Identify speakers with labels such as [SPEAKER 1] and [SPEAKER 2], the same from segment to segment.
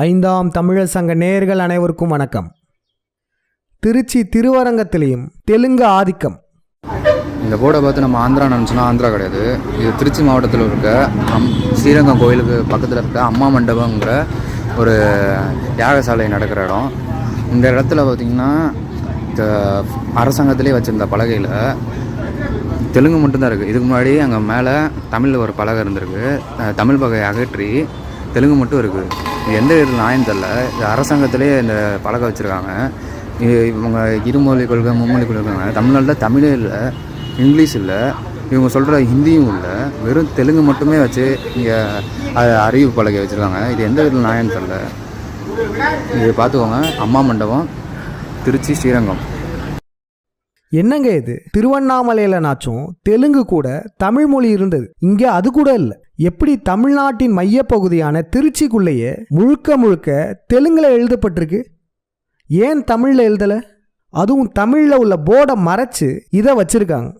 [SPEAKER 1] ஐந்தாம் தமிழர் சங்க நேயர்கள் அனைவருக்கும் வணக்கம். திருச்சி திருவரங்கத்திலையும் தெலுங்கு ஆதிக்கம்.
[SPEAKER 2] இந்த போர்டை பார்த்து நம்ம ஆந்திரா நினச்சோன்னா ஆந்திரா கிடையாது. இது திருச்சி மாவட்டத்தில் இருக்க அம் ஸ்ரீரங்கம் கோயிலுக்கு பக்கத்தில் இருக்க அம்மா மண்டபங்கிற ஒரு யாகசாலை நடக்கிற இடம். இந்த இடத்துல பார்த்திங்கன்னா இந்த அரசாங்கத்திலே வச்சுருந்த பலகையில் தெலுங்கு மட்டும்தான் இருக்குது இதுக்கு முன்னாடி அங்கே மேலே தமிழில் ஒரு பலகை இருந்திருக்கு. தமிழ் பகையை அகற்றி தெலுங்கு மட்டும் இருக்குது இது எந்த விதத்தில் நியாயம் தெரில இது அரசாங்கத்திலே இந்த பழக்கம் வச்சுருக்காங்க. இவங்க இருமொழி கொள்கை மும்மொழி கொள்கைங்க தமிழ்நாட்டில் தமிழே இல்லை இங்கிலீஷ் இல்லை இவங்க சொல்கிற ஹிந்தியும் இல்லை வெறும் தெலுங்கு மட்டுமே வச்சு இங்கே அறிவு பழகி வச்சுருக்காங்க. இது எந்த விதத்தில் நியாயம் தெரில இது பார்த்துக்கோங்க. அம்மா மண்டபம் திருச்சி ஸ்ரீரங்கம்.
[SPEAKER 1] என்னங்க இது? திருவண்ணாமலையில நாச்சும் தெலுங்கு கூட தமிழ் மொழி இருந்தது. இங்கே அது கூட இல்லை. எப்படி தமிழ்நாட்டின் மையப்பகுதியான திருச்சிக்குள்ளேயே முழுக்க முழுக்க தெலுங்கில் எழுதப்பட்டிருக்கு? ஏன் தமிழில் எழுதலை? அதுவும் தமிழில் உள்ள போர்டை மறைச்சு இதை வச்சுருக்காங்க.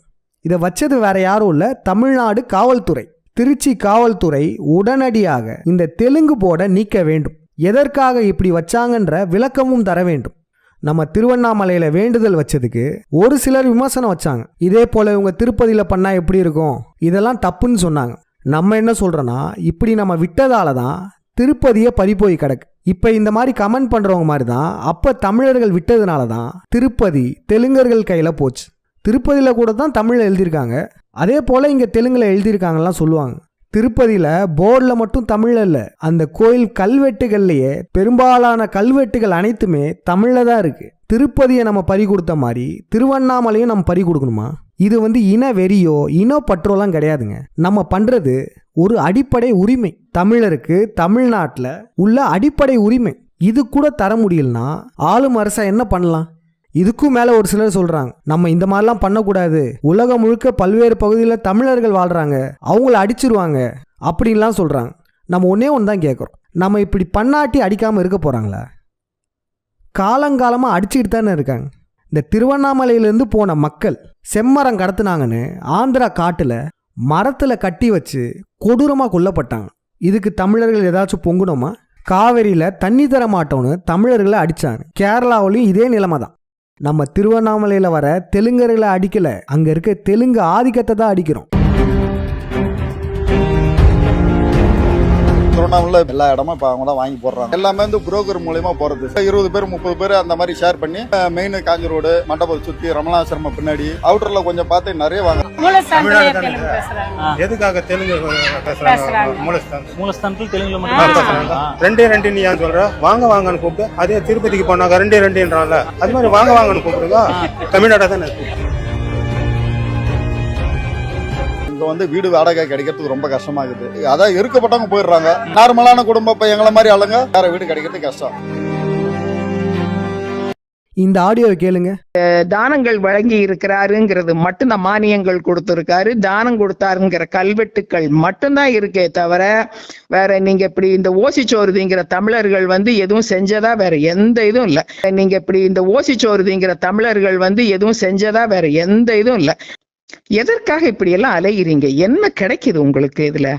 [SPEAKER 1] இதை வச்சது வேற யாரும் இல்லை தமிழ்நாடு காவல்துறை. திருச்சி காவல்துறை உடனடியாக இந்த தெலுங்கு போர்டை நீக்க வேண்டும். எதற்காக இப்படி வச்சாங்கன்ற விளக்கமும் தர வேண்டும். நம்ம திருவண்ணாமலையில் வேண்டுதல் வச்சதுக்கு ஒரு சிலர் விமர்சனம் வச்சாங்க. இதே போல இவங்க திருப்பதியில் பண்ணால் எப்படி இருக்கும்? இதெல்லாம் தப்புன்னு சொன்னாங்க. நம்ம என்ன சொல்கிறோன்னா இப்படி நம்ம விட்டதால தான் திருப்பதியை பறிப்போய் கிடக்கு. இப்போ இந்த மாதிரி கமெண்ட் பண்ணுறவங்க மாதிரி தான் அப்போ தமிழர்கள் விட்டதுனால தான் திருப்பதி தெலுங்கர்கள் கையில் போச்சு. திருப்பதியில் கூட தான் தமிழில் எழுதியிருக்காங்க. அதே போல் இங்கே தெலுங்கில் எழுதியிருக்காங்கலாம் சொல்லுவாங்க. திருப்பதியில் போர்டில் மட்டும் தமிழில் இல்லை அந்த கோயில் கல்வெட்டுகள்லையே பெரும்பாலான கல்வெட்டுகள் அனைத்துமே தமிழில் தான் இருக்குது திருப்பதியை நம்ம பறி கொடுத்த மாதிரி திருவண்ணாமலையும் நம்ம பறி கொடுக்கணுமா? இது வந்து இன வெறியோ இன பற்றோலாம் கிடையாதுங்க. நம்ம பண்ணுறது ஒரு அடிப்படை உரிமை. தமிழருக்கு தமிழ்நாட்டில் உள்ள அடிப்படை உரிமை. இது கூட தர முடியலனா ஆளும் அரசா என்ன பண்ணலாம்? இதுக்கும் மேலே ஒரு சிலர் சொல்கிறாங்க நம்ம இந்த மாதிரிலாம் பண்ணக்கூடாது. உலகம் முழுக்க பல்வேறு பகுதியில் தமிழர்கள் வாழ்கிறாங்க அவங்கள அடிச்சிருவாங்க அப்படின்லாம் சொல்கிறாங்க நம்ம ஒன்றே ஒன்று தான் கேட்குறோம் நம்ம இப்படி பண்ணாட்டி அடிக்காமல் இருக்க போகிறாங்களா காலங்காலமாக அடிச்சுக்கிட்டு தானே இருக்காங்க. இந்த திருவண்ணாமலையிலேருந்து போன மக்கள் செம்மரம் கடத்துனாங்கன்னு ஆந்திரா காட்டில் மரத்தில் கட்டி வச்சு கொடூரமாக கொல்லப்பட்டாங்க. இதுக்கு தமிழர்கள் ஏதாச்சும் பொங்குனோமா காவேரியில் தண்ணி தர மாட்டோன்னு தமிழர்களை அடித்தாங்க கேரளாவிலையும் இதே நிலைமை தான் நம்ம திருவண்ணாமலையில் வர தெலுங்கர்களை அடிக்கலை. அங்கே இருக்க தெலுங்கு ஆதிக்கத்தை தான் அடிக்கிறோம்.
[SPEAKER 3] திருவண்ணாமலை எல்லா இடமும் இப்போ அவங்க தான் வாங்கி போடுறாங்க. எல்லாமே வந்து புரோக்கர் மூலியமா போறது. இருபது பேர் முப்பது பேர் அந்த மாதிரி ஷேர் பண்ணி மெயின் காஞ்சி ரோடு மண்டபத்தை சுத்தி ரமணாசிரமம் பின்னாடி அவுட்டர்ல கொஞ்சம் பார்த்து நிறைய வாங்க.
[SPEAKER 4] எதுக்காக தெலுங்கு பேசுறாங்க. மூலஸ்தான்.
[SPEAKER 5] மூலஸ்தானத்தில் தெலுங்குல. மட்டும் பேசுறாங்க
[SPEAKER 4] ரெண்டே ரெண்டு நீ ஏன் சொல்ற? வாங்க வாங்கன்னு கூப்பிட்டு அதே திருப்பதிக்கு போனாங்க ரெண்டே ரெண்டுன்றான்ல. அது மாதிரி வாங்க வாங்கன்னு கூப்பிடுங்க தமிழ்நாடா தானே இருக்கு
[SPEAKER 3] இங்க வந்து வீடு வாடகை கிடைக்கிறதுக்கு ரொம்ப கஷ்டமா இருக்குது அதான் இருக்கப்பட்டவங்க போயிடுறாங்க. நார்மலான குடும்பம் இப்ப எங்களை மாதிரி ஆளுங்க வேற வீடு கிடைக்கிறது கஷ்டம்.
[SPEAKER 1] இந்த ஆடியோவை கேளுங்க.
[SPEAKER 6] தானங்கள் வழங்கி இருக்கிறாருங்கிறது மட்டும்தான் மானியங்கள் கொடுத்திருக்காரு. தானம் கொடுத்தாருங்கிற கல்வெட்டுக்கள் மட்டும்தான் இருக்கே தவிர வேற நீங்க இப்படி இந்த ஓசிச்சோறுதிங்கிற தமிழர்கள் வந்து எதுவும் செஞ்சதா வேற எந்த இதுவும் இல்ல. நீங்க இப்படி இந்த ஓசிச்சோறுதிங்கிற தமிழர்கள் வந்து எதுவும் செஞ்சதா வேற எந்த இதுவும் இல்ல. எதற்காக இப்படியெல்லாம் அலையிறீங்க? அலைகிறீங்க என்ன கிடைக்குது உங்களுக்கு இதுல?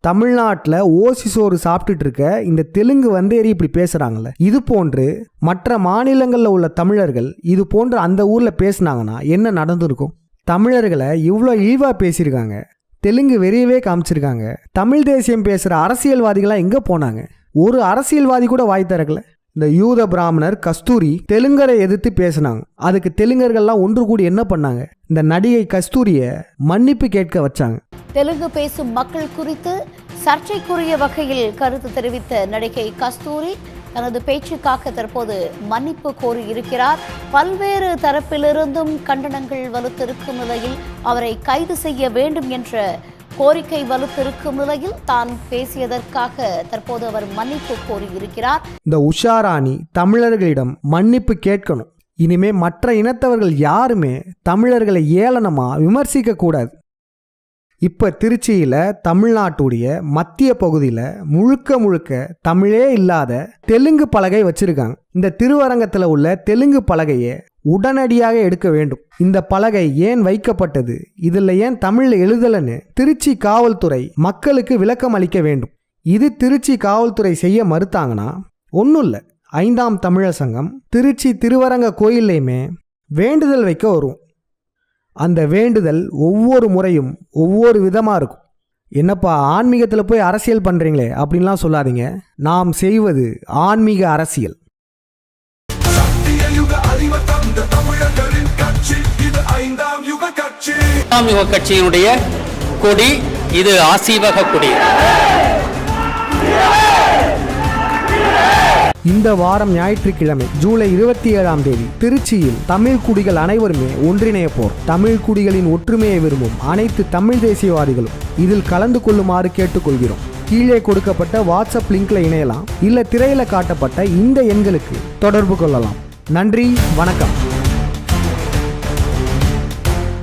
[SPEAKER 1] தமிழ்நாட்டில் ஓசி சோறு சாப்பிட்டுட்டு இருக்க இந்த தெலுங்கு வந்தேறி இப்படி பேசுகிறாங்கல்ல இது போன்று மற்ற மாநிலங்களில் உள்ள தமிழர்கள் இது போன்று அந்த ஊரில் பேசுனாங்கன்னா என்ன நடந்திருக்கும்? தமிழர்களை இவ்வளோ இழிவாக பேசியிருக்காங்க தெலுங்கு வெறியவே காமிச்சிருக்காங்க தமிழ் தேசியம் பேசுகிற அரசியல்வாதிகளாம் எங்கே போனாங்க? ஒரு அரசியல்வாதி கூட வாய் திறக்கல. இந்த யூத பிராமணர் கஸ்தூரி தெலுங்கரை எதிர்த்து பேசினாங்க. அதுக்கு தெலுங்கர்கள்லாம் ஒன்று கூடி என்ன பண்ணாங்க? இந்த நடிகை கஸ்தூரியை மன்னிப்பு கேட்க வச்சாங்க.
[SPEAKER 7] தெலுங்கு பேசும் மக்கள் குறித்து சர்ச்சைக்குரிய வகையில் கருத்து தெரிவித்த நடிகை கஸ்தூரி தனது பேச்சுக்காக தற்போது மன்னிப்பு கோரியிருக்கிறார். பல்வேறு தரப்பிலிருந்தும் கண்டனங்கள் வலுத்திருக்கும் நிலையில் அவரை கைது செய்ய வேண்டும் என்ற கோரிக்கை வலுத்திருக்கும் நிலையில் தான் பேசியதற்காக தற்போது அவர் மன்னிப்பு கோரியிருக்கிறார்.
[SPEAKER 1] இந்த உஷாராணி தமிழர்களிடம் மன்னிப்பு கேட்கணும். இனிமே மற்ற இனத்தவர்கள் யாருமே தமிழர்களை ஏளனமா விமர்சிக்க கூடாது. இப்போ திருச்சியில் தமிழ்நாட்டுடைய மத்திய பகுதியில் முழுக்க முழுக்க தமிழே இல்லாத தெலுங்கு பலகை வச்சிருக்காங்க. இந்த திருவரங்கத்தில் உள்ள தெலுங்கு பலகையை உடனடியாக எடுக்க வேண்டும். இந்த பலகை ஏன் வைக்கப்பட்டது? இதில் ஏன் தமிழில் எழுதலைன்னு திருச்சி காவல்துறை மக்களுக்கு விளக்கம் அளிக்க வேண்டும். இது திருச்சி காவல்துறை செய்ய மறுத்தாங்கன்னா? ஒன்றும் இல்லை ஐந்தாம் தமிழர் சங்கம் திருச்சி திருவரங்க கோயில்லையுமே வேண்டுதல் வைக்க வரும். அந்த வேண்டுதல் ஒவ்வொரு முறையும் ஒவ்வொரு விதமாக இருக்கும். என்னப்பா ஆன்மீகத்தில் போய் அரசியல் பண்ணுறீங்களே அப்படின்லாம் சொல்லாதீங்க. நாம் செய்வது ஆன்மீக அரசியல்.
[SPEAKER 5] ஐந்தாம் கட்சியினுடைய கொடி இது ஆசீவக கொடி.
[SPEAKER 1] இந்த வாரம் ஞாயிற்றுக்கிழமை ஜூலை இருபத்தி ஏழாம் தேதி திருச்சியில் தமிழ் குடிகள் அனைவருமே ஒன்றிணைய போர் தமிழ் குடிகளின் ஒற்றுமையை விரும்பும் அனைத்து தமிழ் தேசியவாதிகளும் இதில் கலந்து கொள்ளுமாறு கேட்டுக்கொள்கிறோம். கீழே கொடுக்கப்பட்ட வாட்ஸ்அப் லிங்க்ல இணையலாம் இல்ல திரையில காட்டப்பட்ட இந்த எண்களுக்கு தொடர்பு கொள்ளலாம். நன்றி வணக்கம்.